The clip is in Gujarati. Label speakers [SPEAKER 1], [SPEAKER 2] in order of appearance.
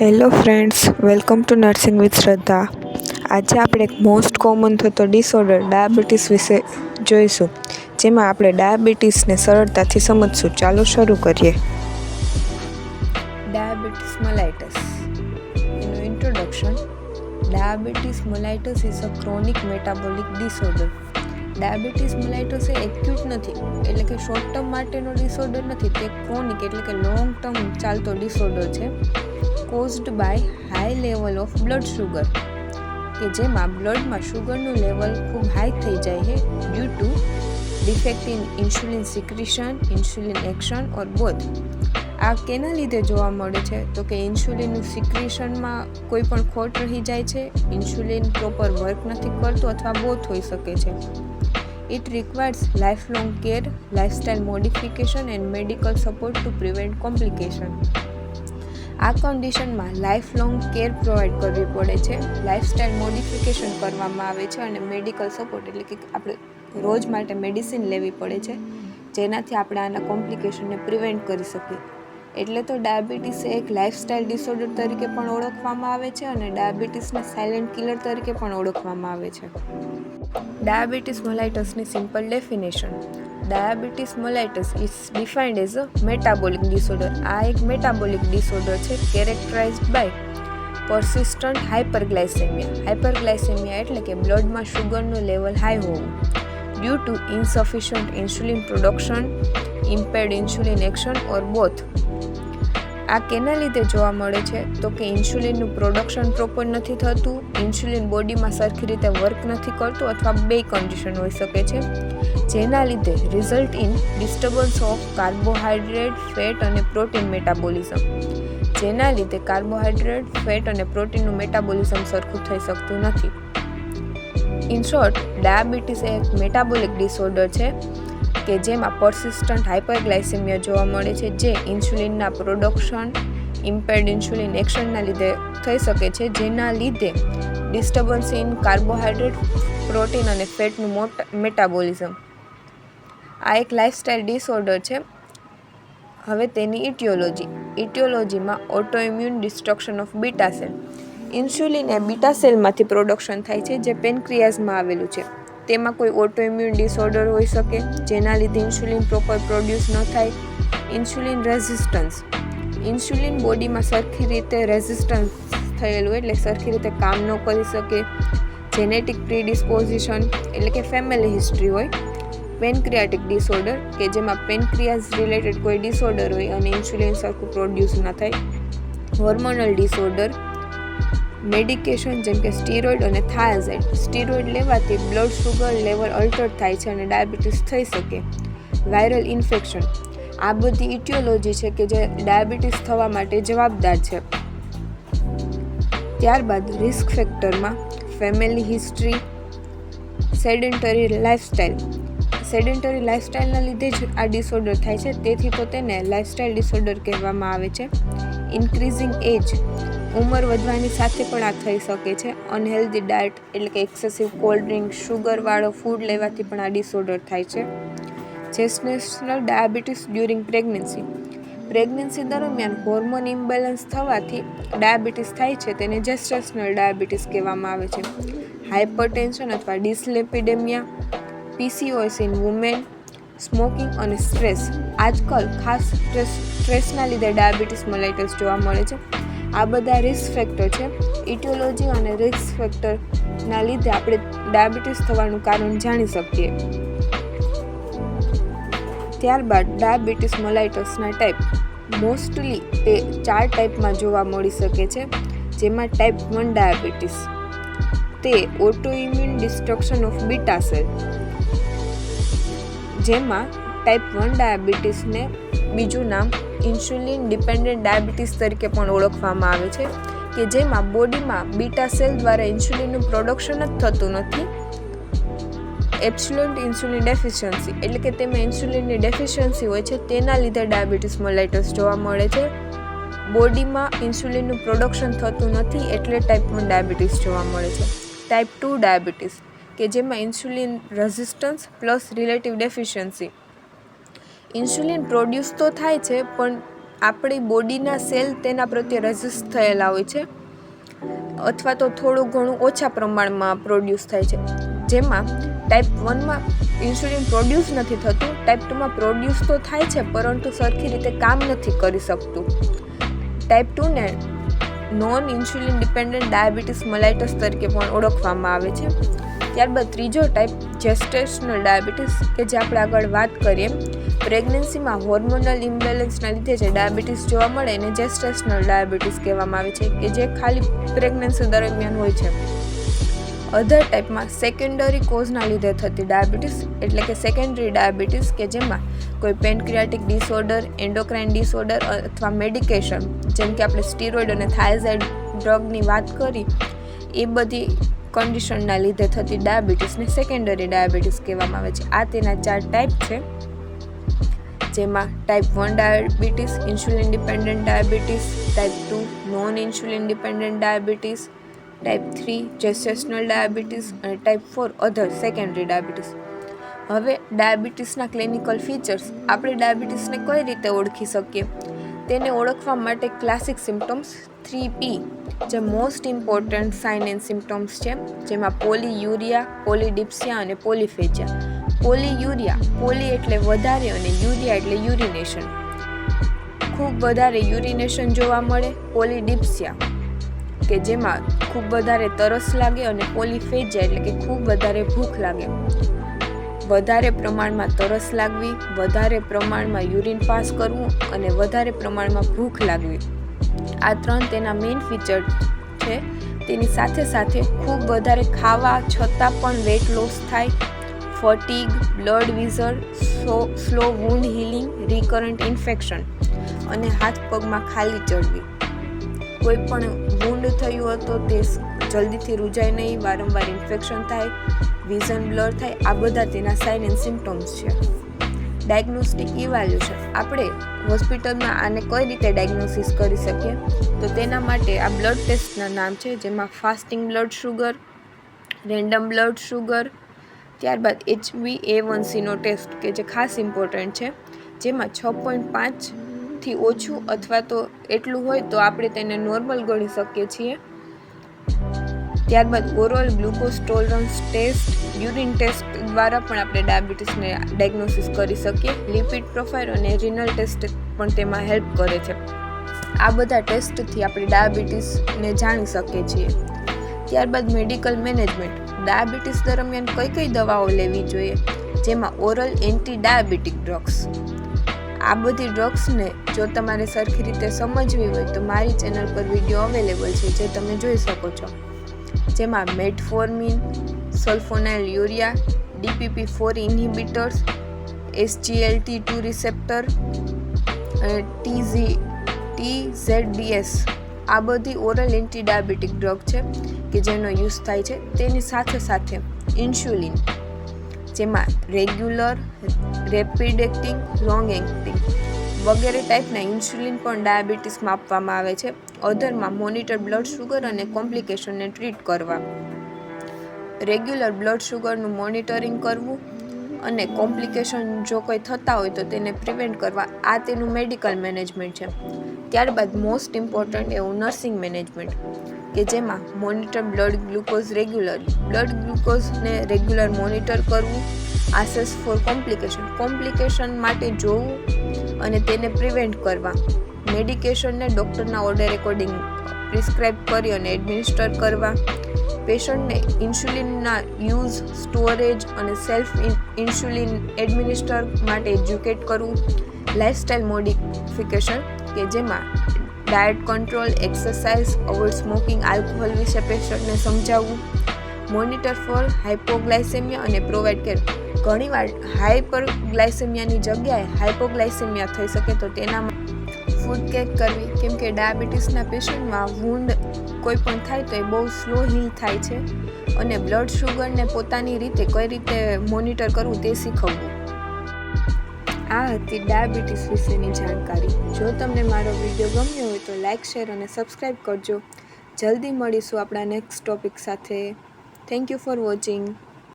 [SPEAKER 1] Hello friends welcome to nursing with Shraddha આજે આપણે એક મોસ્ટ કોમન થતો ડિસઓર્ડર ડાયાબિટીસ વિશે જોઈશું, જેમાં આપણે ડાયાબિટીસને સરળતાથી સમજશું. ચાલો શરૂ કરીએ. ડાયાબિટીસ મલાઇટસ એનું introduction diabetes mellitus is a chronic metabolic disorder diabetes mellitus A acute નથી, એટલે કે શોર્ટ ટર્મ માટેનો ડિસઓર્ડર નથી, તે ક્રોનિક એટલે કે લોંગ ટર્મ ચાલતો ડિસઓર્ડર છે. Caused by high level of blood sugar કે જેમાં બ્લડમાં શુગરનું લેવલ ખૂબ હાઈ થઈ જાય છે due to defect in insulin secretion insulin action or both આ કેના લીધે જોવા મળે છે? તો કે ઇન્સ્યુલિનનું સિક્રિશનમાં કોઈ પણ ખોટ રહી જાય છે? ઇન્સ્યુલિન પ્રોપર વર્ક નથી કરતું અથવા બોથ હોઈ શકે છે? It requires life long care lifestyle modification and medical support to prevent complication આ કન્ડિશનમાં લાઈફ લોંગ કેર પ્રોવાઈડ કરવી પડે છે. લાઇફસ્ટાઇલ મોડિફિકેશન કરવામાં આવે છે અને મેડિકલ સપોર્ટ એટલે કે આપણે રોજ માટે મેડિસિન લેવી પડે છે. જેનાથી આપણે આના કોમ્પ્લિકેશનને પ્રિવેન્ટ કરી શકીએ. એટલે તો ડાયાબિટીસ એક લાઇફસ્ટાઇલ ડિસઓર્ડર તરીકે પણ ઓળખવામાં આવે છે અને ડાયાબિટીસને સાયલેન્ટ કિલર તરીકે પણ ઓળખવામાં આવે છે. Diabetes મોલાઇટસની simple definition diabetes mellitus is defined as a metabolic disorder આ એક મેટાબોલિક ડિસઓર્ડર છે characterise by persistent hyperglycemia hyperglycemia એટલે કે બ્લડમાં શુગરનું લેવલ હાઈ હોવું. Due to insufficient insulin production impaired insulin action or both આ કેના લીધે જોવા મળે છે? તો કે ઇન્સ્યુલિનનું પ્રોડક્શન પ્રોપર નથી થતું, ઇન્સ્યુલિન બોડીમાં સરખી રીતે વર્ક નથી કરતું અથવા બે કન્ડિશન હોઈ શકે છે. જેના લીધે result in disturbance of carbohydrate fat અને પ્રોટીન મેટાબોલિઝમ જેના લીધે કાર્બોહાઈડ્રેટ ફેટ અને પ્રોટીનનું મેટાબોલિઝમ સરખું થઈ શકતું નથી. ઇન શોર્ટ ડાયાબિટીસ એ એક મેટાબોલિક ડિસઓર્ડર છે. કે જેમાં પરસિસ્ટન્ટ હાઇપરગ્લાઇસેમિયા જોવા મળે છે, જે ઇન્સ્યુલિનના પ્રોડક્શન ઇમ્પેર્ડ ઇન્સ્યુલિન એક્શનના લીધે થઈ શકે છે, જેના લીધે ડિસ્ટર્બન્સ ઇન કાર્બોહાઈડ્રેટ પ્રોટીન અને ફેટનું મોટ મેટાબોલિઝમ આ એક લાઇફસ્ટાઇલ ડિસઓર્ડર છે. હવે તેની ઇટિયોલોજી ઇટિયોલોજીમાં autoimmune destruction of beta cell insulin A beta સેલમાંથી પ્રોડક્શન થાય છે, જે પેનક્રિયાઝમાં આવેલું છે. તેમાં કોઈ ઓટોઇમ્યુન ડિસઓર્ડર હોઈ શકે, જેના લીધે ઇન્સ્યુલિન પ્રોપર પ્રોડ્યુસ ન થાય. ઇન્સ્યુલિન રેઝિસ્ટન્સ ઇન્સ્યુલિન બોડીમાં સરખી રીતે રેઝિસ્ટન્સ થયેલું એટલે સરખી રીતે કામ ન કરી શકે. જેનેટિક પ્રીડિસ્પોઝિશન એટલે કે ફેમિલી હિસ્ટ્રી હોય. પેનક્રિયાટિક ડિસઓર્ડર કે જેમાં પેનક્રિયાઝ રિલેટેડ કોઈ ડિસઓર્ડર હોય અને ઇન્સ્યુલિન સરખું પ્રોડ્યુસ ન થાય. હોર્મોનલ ડિસઓર્ડર મેડિકેશન જેમ કે સ્ટીરોઇડ અને થાયાઝાઇડ. સ્ટીરોઇડ લેવાથી બ્લડ શુગર લેવલ અલ્ટર થાય છે અને ડાયાબિટીસ થઈ શકે. Viral infection. આ બધી ઇટિયોલોજી છે કે જે ડાયાબિટીસ થવા માટે જવાબદાર છે. ત્યારબાદ risk ફેક્ટરમાં family history, sedentary lifestyle sedentary લાઇફસ્ટાઇલના લીધે જ આ ડિસઓર્ડર થાય છે. તેથી તો તેને લાઇફસ્ટાઇલ ડિસઓર્ડર કહેવામાં આવે છે. Increasing age. ઉંમર વધવાની સાથે પણ આ થઈ શકે છે. અનહેલ્ધી ડાયટ એટલે કે એક્સેસિવ કોલ્ડ ડ્રિંક શુગરવાળો ફૂડ લેવાથી પણ આ ડિસઓર્ડર થાય છે. Gestational diabetes during pregnancy pregnancy દરમિયાન હોર્મોન ઇમ્બેલેન્સ થવાથી ડાયાબિટીસ થાય છે તેને જેસ્ટેશનલ ડાયાબિટીસ કહેવામાં આવે છે. હાઇપરટેન્શન અથવા dyslipidemia PCOS in women smoking અને સ્ટ્રેસ આજકાલ ખાસ સ્ટ્રેસ સ્ટ્રેસના લીધે ડાયાબિટીસ મલાઇટસ જોવા મળે છે. આ બધા રિસ્ક ફેક્ટર છે. ઇટિયોલોજી અને રિસ્ક ફેક્ટરના લીધે આપણે ડાયાબિટીસ થવાનું કારણ જાણી શકીએ. ત્યારબાદ ડાયાબિટીસ મલાઇટસના ટાઈપ મોસ્ટલી તે ચાર ટાઈપમાં જોવા મળી શકે છે, જેમાં ટાઈપ વન ડાયાબિટીસ, તે autoimmune destruction of beta cell જેમાં ટાઈપ વન ડાયાબિટીસને બીજું નામ ઇન્સ્યુલિન ડિપેન્ડન્ટ ડાયાબિટીસ તરીકે પણ ઓળખવામાં આવે છે, કે જેમાં બોડીમાં બીટા સેલ દ્વારા ઇન્સ્યુલિનનું પ્રોડક્શન જ થતું નથી. એપ્સ્યુલન્ટ ઇન્સ્યુલિન ડેફિશિયન્સી એટલે કે તેમાં ઇન્સ્યુલિનની ડેફિશિયન્સી હોય છે, તેના લીધે ડાયાબિટીસ મલાઇટસ જોવા મળે છે. બોડીમાં ઇન્સ્યુલિનનું પ્રોડક્શન થતું નથી એટલે ટાઈપ વન ડાયાબિટીસ જોવા મળે છે. ટાઈપ ટુ ડાયાબિટીસ, કે જેમાં insulin resistance plus relative deficiency insulin produce તો થાય છે, પણ આપણી બોડીના સેલ તેના પ્રત્યે રેઝિસ્ટ થયેલા હોય છે. અથવા તો થોડું ઘણું ઓછા પ્રમાણમાં પ્રોડ્યુસ થાય છે. જેમાં ટાઈપ વનમાં ઇન્સ્યુલિન પ્રોડ્યુસ નથી થતું ટાઈપ ટુમાં પ્રોડ્યુસ તો થાય છે, પરંતુ સરખી રીતે કામ નથી કરી શકતું. Type ટુને non insulin dependent diabetes mellitus તરીકે પણ ઓળખવામાં આવે છે. ત્યારબાદ ત્રીજો ટાઈપ જેસ્ટેશનલ ડાયાબિટીસ કે જે આપણે આગળ વાત કરીએ પ્રેગ્નન્સીમાં હોર્મોનલ ઇમ્બેલેન્સના લીધે જે ડાયાબિટીસ જોવા મળે એને જેસ્ટેશનલ ડાયાબિટીસ કહેવામાં આવે છે, કે જે ખાલી પ્રેગ્નન્સી દરમિયાન હોય છે. અધર ટાઈપમાં સેકન્ડરી કોઝના લીધે થતી ડાયાબિટીસ એટલે કે સેકન્ડરી ડાયાબિટીસ કે જેમાં કોઈ પેનક્રિયાટિક ડિસઓર્ડર એન્ડોક્રાઇન ડિસઓર્ડર અથવા મેડિકેશન જેમ કે આપણે સ્ટીરોઇડ અને થાઇઝાઇડ ડ્રગની વાત કરી, એ બધી કન્ડિશનના લીધે થતી ડાયાબિટીસને સેકન્ડરી ડાયાબિટીસ કહેવામાં આવે છે. આ તેના ચાર ટાઈપ છે, જેમાં type one diabetes insulin dependent diabetes type two non insulin dependent diabetes type three gestational diabetes અને type four other secondary diabetes હવે ડાયાબિટીસના ક્લિનિકલ ફીચર્સ આપણે ડાયાબિટીસને કઈ રીતે ઓળખી શકીએ? તેને ઓળખવા માટે ક્લાસિક સિમ્ટમ્સ થ્રી પી જે most important sign and symptoms છે, જેમાં પોલીયુરિયા પોલીડિપ્સિયા અને પોલીફેજિયા પોલીયુરિયા પોલી એટલે વધારે અને યુરિયા એટલે યુરિનેશન ખૂબ વધારે યુરિનેશન જોવા મળે પોલીડિપ્સિયા કે જેમાં ખૂબ વધારે તરસ લાગે અને પોલીફેજિયા એટલે કે ખૂબ વધારે ભૂખ લાગે. વધારે પ્રમાણમાં તરસ લાગવી, વધારે પ્રમાણમાં યુરિન પાસ કરવું અને વધારે પ્રમાણમાં ભૂખ લાગવી. આ ત્રણ તેના મેઇન ફીચર છે. તેની સાથે સાથે ખૂબ વધારે ખાવા છતાં પણ વેટ લોસ થાય fatigue blurred vision so slow wound healing recurrent infection અને હાથ પગમાં ખાલી ચડવી. કોઈ પણ વૂંડ થયું હતો તે જલ્દીથી રૂજાય નહીં, વારંવાર ઇન્ફેક્શન થાય વિઝન બ્લર થાય, આ બધા તેના સાઇન એન્ડ સિમ્ટમ્સ છે. ડાયગ્નોસ્ટિક ઇવાલ્યુશન આપણે હોસ્પિટલમાં આને કઈ રીતે ડાયગ્નોસિસ કરી શકીએ? તો તેના માટે આ બ્લડ ટેસ્ટના નામ છે, જેમાં fasting blood sugar random blood sugar ત્યારબાદ એચબી એ વન સીનો ટેસ્ટ કે જે ખાસ ઇમ્પોર્ટન્ટ છે, જેમાં છ પોઈન્ટ પાંચ થી ઓછું અથવા તો એટલું હોય તો આપણે તેને નોર્મલ ગણી શકીએ છીએ. ત્યારબાદ oral glucose tolerance test, urine test દ્વારા પણ આપણે ડાયાબિટીસને ડાયગ્નોસિસ કરી શકીએ. લિપિડ પ્રોફાઇલ અને રિનલ ટેસ્ટ પણ તેમાં હેલ્પ કરે છે. આ બધા ટેસ્ટથી આપણે ડાયાબિટીસને જાણી શકીએ છીએ. ત્યારબાદ મેડિકલ મેનેજમેન્ટ. ડાયાબિટીસ દરમિયાન કઈ કઈ દવાઓ લેવી જોઈએ? જેમાં ઓરલ એન્ટી ડાયાબિટીક ડ્રગ્સ. આ બધી ડ્રગ્સને જો તમારે સરખી રીતે સમજવી હોય તો મારી ચેનલ પર વીડિયો અવેલેબલ છે, જે તમે જોઈ શકો છો. જેમાં metformin, sulfonyl urea, DPP four inhibitors, SGLT two receptor TZ T ZDS આ બધી ઓરલ એન્ટી ડાયાબિટીક ડ્રગ છે કે જેનો યુઝ થાય છે. તેની સાથે સાથે ઇન્સ્યુલિન જેમાં regular, rapid acting, long acting વગેરે ટાઈપના ઇન્સ્યુલિન પણ ડાયાબિટીસમાં આપવામાં આવે છે. અધરમાં મોનિટર બ્લડ શુગર અને કોમ્પ્લિકેશનને ટ્રીટ કરવા. રેગ્યુલર બ્લડ શુગરનું મોનિટરિંગ કરવું અને કોમ્પ્લિકેશન જો કોઈ થતા હોય તો તેને પ્રિવેન્ટ કરવા. આ તેનું મેડિકલ મેનેજમેન્ટ છે. ત્યારબાદ મોસ્ટ ઇમ્પોર્ટન્ટ એવું નર્સિંગ મેનેજમેન્ટ, કે જેમાં monitor blood glucose regular, blood ગ્લુકોઝને regular monitor કરવું આસેસ ફોર કોમ્પ્લિકેશન. કોમ્પ્લિકેશન માટે જોવું અને તેને પ્રિવેન્ટ કરવા. મેડિકેશનને ડૉક્ટરના ઓર્ડર એકોર્ડિંગ પ્રિસ્ક્રાઇબ કરી અને એડમિનિસ્ટર કરવા. પેશન્ટને ઇન્સ્યુલિનના યુઝ, સ્ટોરેજ અને સેલ્ફ ઇન્સ્યુલિન એડમિનિસ્ટર માટે એજ્યુકેટ કરવું. લાઇફસ્ટાઇલ મોડિફિકેશન કે જેમાં diet control, exercise, avoid smoking, alcohol વિશે પેશન્ટને સમજાવવું. મોનિટર ફોર હાઇપોગ્લાયસેમિયા અને પ્રોવાઇડ કેર. ઘણીવાર હાઇપરગ્લાયસેમિયાની જગ્યાએ હાઇપોગ્લાયસેમિયા થઈ શકે તો તેનામાં ફૂડ કેક કરવી. કેમ કે ડાયાબિટીસના પેશન્ટમાં વૂંડ કોઈ પણ થાય તો એ બહુ સ્લો હીલ થાય છે. અને બ્લડ શુગરને પોતાની રીતે કઈ રીતે મોનિટર કરવું તે શીખવવું. આ હતી ડાયાબિટીસ વિશેની જાણકારી. જો તમને મારો વીડિયો ગમ્યો હોય તો લાઇક શેર અને સબસ્ક્રાઈબ કરજો. જલ્દી મળીશું આપણા નેક્સ્ટ ટોપિક સાથે. Thank you for watching.